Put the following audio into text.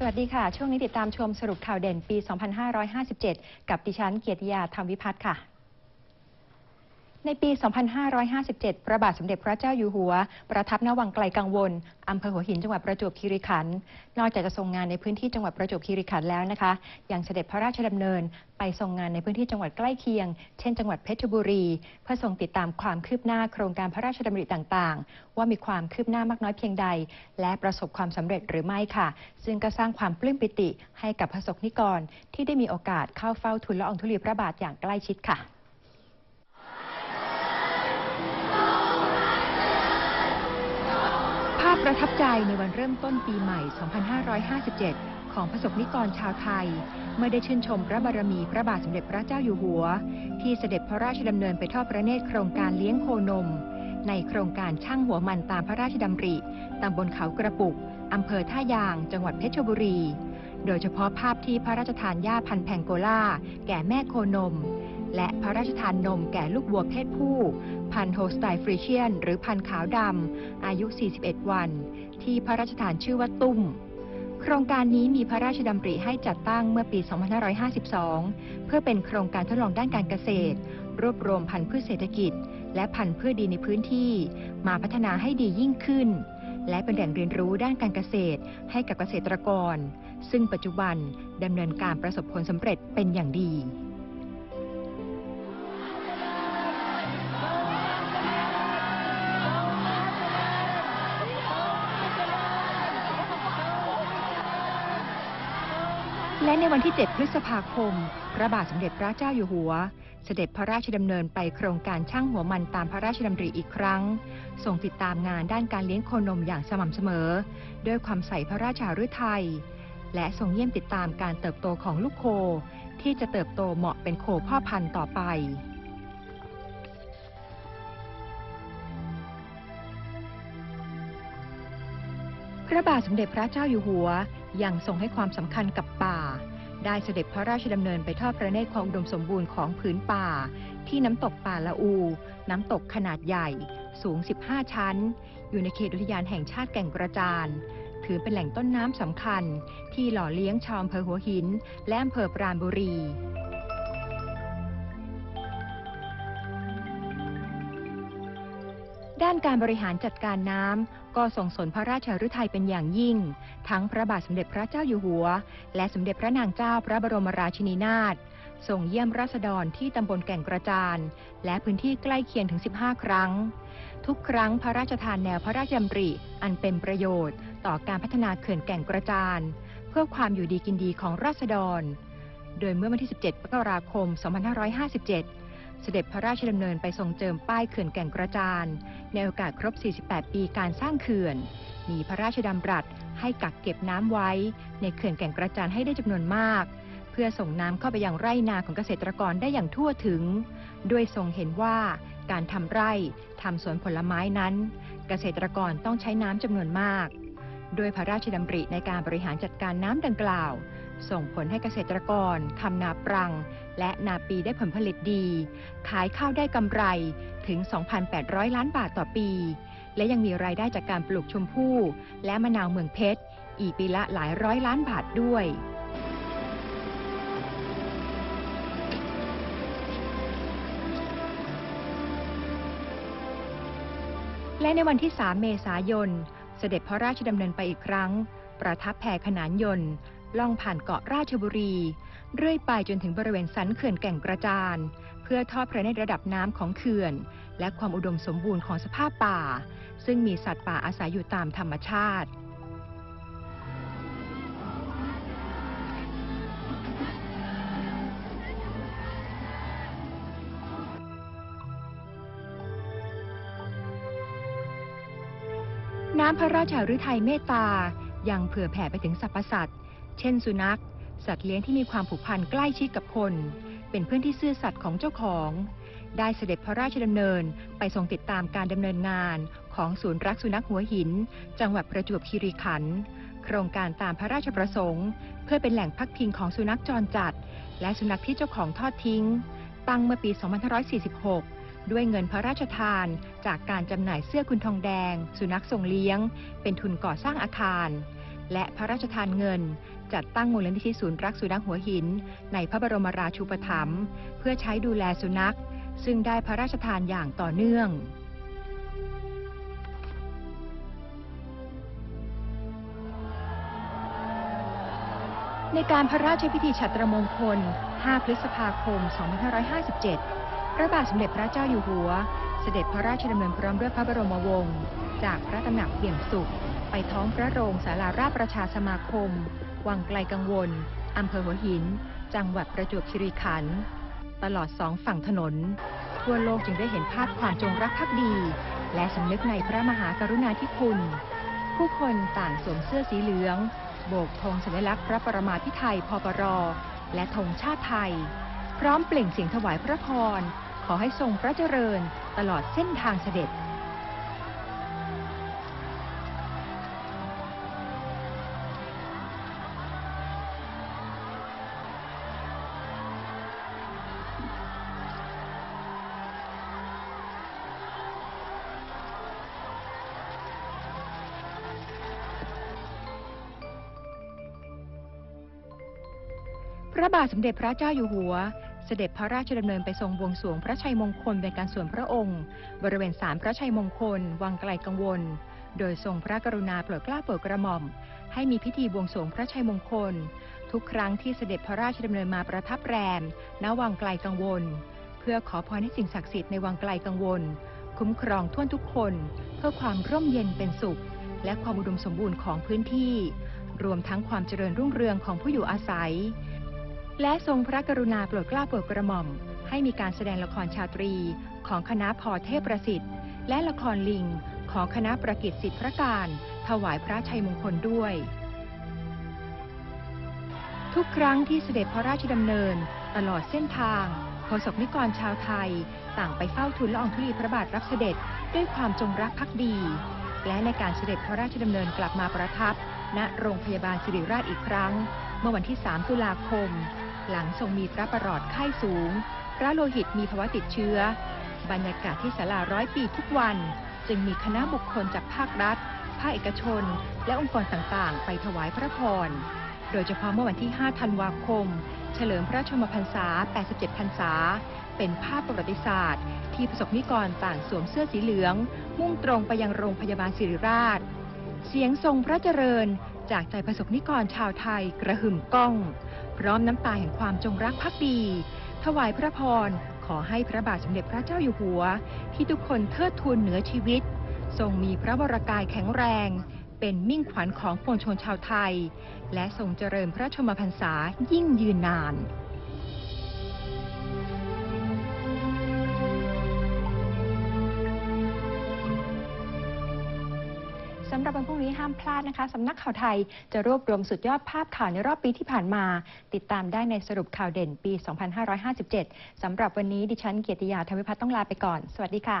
สวัสดีค่ะ ช่วงนี้ติดตามชมสรุปข่าวเด่นปี 2557 กับดิฉันเกียรติยาธรรมวิพัฒน์ค่ะ ในปี 2557 พระบาทสมเด็จพระเจ้าอยู่หัว ประทับณวังไกลกังวล อำเภอหัวหินจังหวัดประจวบคีรีขันธ์ นอกจากจะทรงงานในพื้นที่จังหวัดประจวบคีรีขันธ์แล้วนะคะ ยังเสด็จพระราชดำเนิน ไปทรงงานในพื้นที่จังหวัดใกล้เคียง เช่นจังหวัดเพชรบุรี เพื่อทรงติดตามความคืบหน้าโครงการพระราชดำริต่างๆ ว่ามีความคืบหน้ามากน้อยเพียงใด และประสบความสำเร็จหรือไม่ค่ะ ซึ่งก็สร้างความปลื้มปิติให้กับพระสงฆ์นิกรที่ได้มีโอกาสเข้าเฝ้าทูลละอองธุลีพระบาทอย่างใกล้ชิดค่ะ ประทับใจในวันเริ่มต้นปีใหม่ 2557 ของประสบนิกรชาวไทย เมื่อได้ชื่นชมพระบารมีพระบาทสมเด็จพระเจ้าอยู่หัว ที่เสด็จพระราชดำเนินไปทอดพระเนตรโครงการเลี้ยงโคนม ในโครงการช่างหัวมันตามพระราชดำริ ตำบลเขากระปุก อำเภอท่ายาง จังหวัดเพชรบุรี โดยเฉพาะภาพที่พระราชทานหญ้าพันแพงโกล่า แก่แม่โคนม และพระราชทานนมแก่ลูกวัวเพศผู้ พันโฮสไตฟริเชียน หรือพันขาวดำ อายุ 41 วัน ที่พระราชทานชื่อว่าตุ้ม โครงการนี้มีพระราชดำริให้จัดตั้งเมื่อปี 2552 เพื่อเป็นโครงการทดลองด้านการเกษตร รวบรวมพันธุ์พืชเศรษฐกิจ และพันธุ์พืชดีในพื้นที่ มาพัฒนาให้ดียิ่งขึ้นและเป็นแหล่งเรียนรู้ด้านการเกษตรให้กับเกษตรกร ซึ่งปัจจุบันดำเนินการประสบผลสำเร็จเป็นอย่างดี และในวันที่ 7 พฤษภาคม พระบาทสมเด็จพระเจ้าอยู่หัว เสด็จพระราชดำเนินไปโครงการช่างหัวมันตามพระราชดำริอีกครั้งทรงติดตามงานด้านการเลี้ยงโคนมอย่างสม่ำเสมอ ด้วยความใส่พระราชาฤทัย และทรงเยี่ยมติดตามการเติบโตของลูกโค ที่จะเติบโตเหมาะเป็นโคพ่อพันธุ์ต่อไป พระบาทสมเด็จพระเจ้าอยู่หัว ยังทรงให้ความสำคัญกับป่า ได้เสด็จพระราชดำเนินไปทอดพระเนตรความอุดมสมบูรณ์ของผืนป่า ที่น้ำตกป่าละอู น้ำตกขนาดใหญ่ สูง 15 ชั้น อยู่ในเขตอุทยานแห่งชาติแก่งกระจาน ถือเป็นแหล่งต้นน้ำสำคัญ ที่หล่อเลี้ยงชาวอำเภอหัวหิน และอำเภอปราณบุรีด้านการบริหารจัดการน้ำก็ส่งสนพระราชฤทัยเป็นอย่างยิ่ง ทั้งพระบาทสมเด็จพระเจ้าอยู่หัว และสมเด็จพระนางเจ้าพระบรมราชินีนาถ ส่งเยี่ยมราษฎรที่ตำบลแก่งกระจาน และพื้นที่ใกล้เคียงถึง 15 ครั้ง ทุกครั้งพระราชทานแนวพระราชดำริ อันเป็นประโยชน์ ต่อการพัฒนาเขื่อนแก่งกระจาน เพื่อความอยู่ดีกินดีของราษฎร โดยเมื่อวันที่ 17มกราคม 2557 เสด็จพระราชดำเนินไปทรงเจิมป้ายเขื่อนแก่งกระจาน ในโอกาสครบ 48 ปีการสร้างเขื่อน มีพระราชดำรัสให้กักเก็บน้ำไว้ ในเขื่อนแก่งกระจานให้ได้จำนวนมาก พื่อส่งน้ำเข้าไปยังไร่นาของเกษตรกรได้อย่างทั่วถึง ด้วยทรงเห็นว่าการทำไร่ทำสวนผลไม้นั้น เกษตรกรต้องใช้น้ำจำนวนมาก โดยพระราชดำริในการบริหารจัดการน้ำดังกล่าว ส่งผลให้เกษตรกรทำนาปรัง และนาปีได้ผลผลิตดี ขายข้าวได้กำไรถึง 2,800 ล้านบาทต่อปี และยังมีรายได้จากการปลูกชมพู่ และมะนาวเมืองเพชร อีกปีละหลายร้อยล้านบาทด้วย และในวันที่ 3 เมษายน เสด็จพระราชดำเนินไปอีกครั้ง ประทับแพขนานยนต์ ล่องผ่านเกาะราชบุรี เรื่อยไปจนถึงบริเวณสันเขื่อนแก่งกระจาน เพื่อทอดพระเนตรระดับน้ำของเขื่อน และความอุดมสมบูรณ์ของสภาพป่า ซึ่งมีสัตว์ป่าอาศัยอยู่ตามธรรมชาติำพระราชาฤทัยเมตตา ยังเผื่อแผ่ไปถึงสรรพสัตว์ เช่นสุนัข สัตว์เลี้ยงที่มีความผูกพันใกล้ชิดกับคน เป็นเพื่อนที่ซื่อสัตย์ของเจ้าของ ได้เสด็จพระราชดำเนินไปทรงติดตามการดำเนินงานของศูนย์รักสุนัขหัวหิน จังหวัดประจวบคีรีขันธ์โครงการตามพระราชประสงค์ เพื่อเป็นแหล่งพักพิงของสุนัขจรจัด และสุนัขที่เจ้าของทอดทิ้ง ตั้งเมื่อปี 2546 ด้วยเงินพระราชทาน จากการจำหน่ายเสื้อคุณทองแดง สุนัขส่งเลี้ยง เป็นทุนก่อสร้างอาคาร และพระราชทานเงิน จัดตั้งมูลนิธิศูนย์รักสุนัขหัวหิน ในพระบรมราชูปถัมภ์เพื่อใช้ดูแลสุนัข ซึ่งได้พระราชทานอย่างต่อเนื่องในการพระราชพิธีฉัตรมงคล 5 พฤษภาคม 2557 ระบาทสมเด็จพระเจ้าอยู่หัว เสด็จพระราชดำเนินพร้อมด้วยพระบรมวงศ์จากพระตำหนักเปี่ยมสุข ไปท้องพระโรงศาลาราชประชาสมาคม วังไกลกังวลอำเภอหัวหิน จังหวัดประจวบคีรีขันธ์ตลอดสองฝั่งถนน ทั่วโลกจึงได้เห็นภาพความจงรักภักดี และสำนึกในพระมหากรุณาธิคุณ ผู้คนต่างสวมเสื้อสีเหลือง โบกธงสัญลักษณ์พระประมาพิไทยพปร และธงชาติไทย พร้อมเปล่งเสียงถวายพระพร อให้ทรงพระเจริญตลอดเส้นทางเสด็จ พระบาทสมเด็จพระเจ้าอยู่หัว เสด็จพระราชดำเนินไปทรงบวงสรวงพระชัยมงคลเป็นการส่วนพระองค์ บริเวณศาลพระชัยมงคล วังไกลกังวล โดยทรงพระกรุณาโปรดเกล้าโปรดกระหม่อม ให้มีพิธีบวงสรวงพระชัยมงคล ทุกครั้งที่เสด็จพระราชดำเนินมาประทับแรมณวังไกลกังวล เพื่อขอพรให้สิ่งศักดิ์สิทธิ์ในวังไกลกังวล คุ้มครองท่วนทุกคน เพื่อความร่มเย็นเป็นสุข และความอุดมสมบูรณ์ของพื้นที่ รวมทั้งความเจริญรุ่งเรืองของผู้อยู่อาศัย และทรงพระกรุณาโปรดเกล้าโปรดกระหม่อม ให้มีการแสดงละครชาตรี ของคณะพอเทพประสิทธิ์ และละครลิง ของคณะประกิตสิทธิพระการ ถวายพระชัยมงคลด้วย ทุกครั้งที่เสด็จพระราชดำเนิน ตลอดเส้นทางพสกนิกรชาวไทย ต่างไปเฝ้าทูลละอองธุลีพระบาทรับเสด็จด้วยความจงรักภักดี และในการเสด็จพระราชดำเนินกลับมาประทับ ณโรงพยาบาลสิริราชอีกครั้ง เมื่อวันที่ 3 ตุลาคม หลังทรงมีพระประหลอดไข้สูง พระโลหิตมีภาวะติดเชื้อ บรรยากาศที่ศาลาร้อยปีทุกวัน จึงมีคณะบุคคลจากภาครัฐ ภาคเอกชน และองค์กรต่างๆ ไปถวายพระพร โดยเฉพาะเมื่อวันที่ 5 ธันวาคม เฉลิมพระชนมพรรษา 87 พรรษา เป็นภาพประวัติศาสตร์ ที่ประสบนิกรต่างสวมเสื้อสีเหลือง มุ่งตรงไปยังโรงพยาบาลสิริราช เสียงทรงพระเจริญจากใจประสบนิกรชาวไทยกระหึ่มก้อง พร้อมน้ำตาแห่งความจงรักภักดี ถวายพระพร ขอให้พระบาทสมเด็จพระเจ้าอยู่หัว ที่ทุกคนเทิดทูนเหนือชีวิต ทรงมีพระวรากายแข็งแรง เป็นมิ่งขวัญของปวงชนชาวไทย และทรงเจริญพระชนมพรรษายิ่งยืนนานำหรับวันพรุ่งนี้ห้ามพลาดนะคะสำนักข่าวไทยจะรวบรวมสุดยอดภาพข่าวในรอบปีที่ผ่านมา ติดตามได้ในสรุปข่าวเด่นปี 2557 สำหรับวันนี้ดิฉันเกียรติยาธรรมวิพัฒน์ต้องลาไปก่อน สวัสดีค่ะ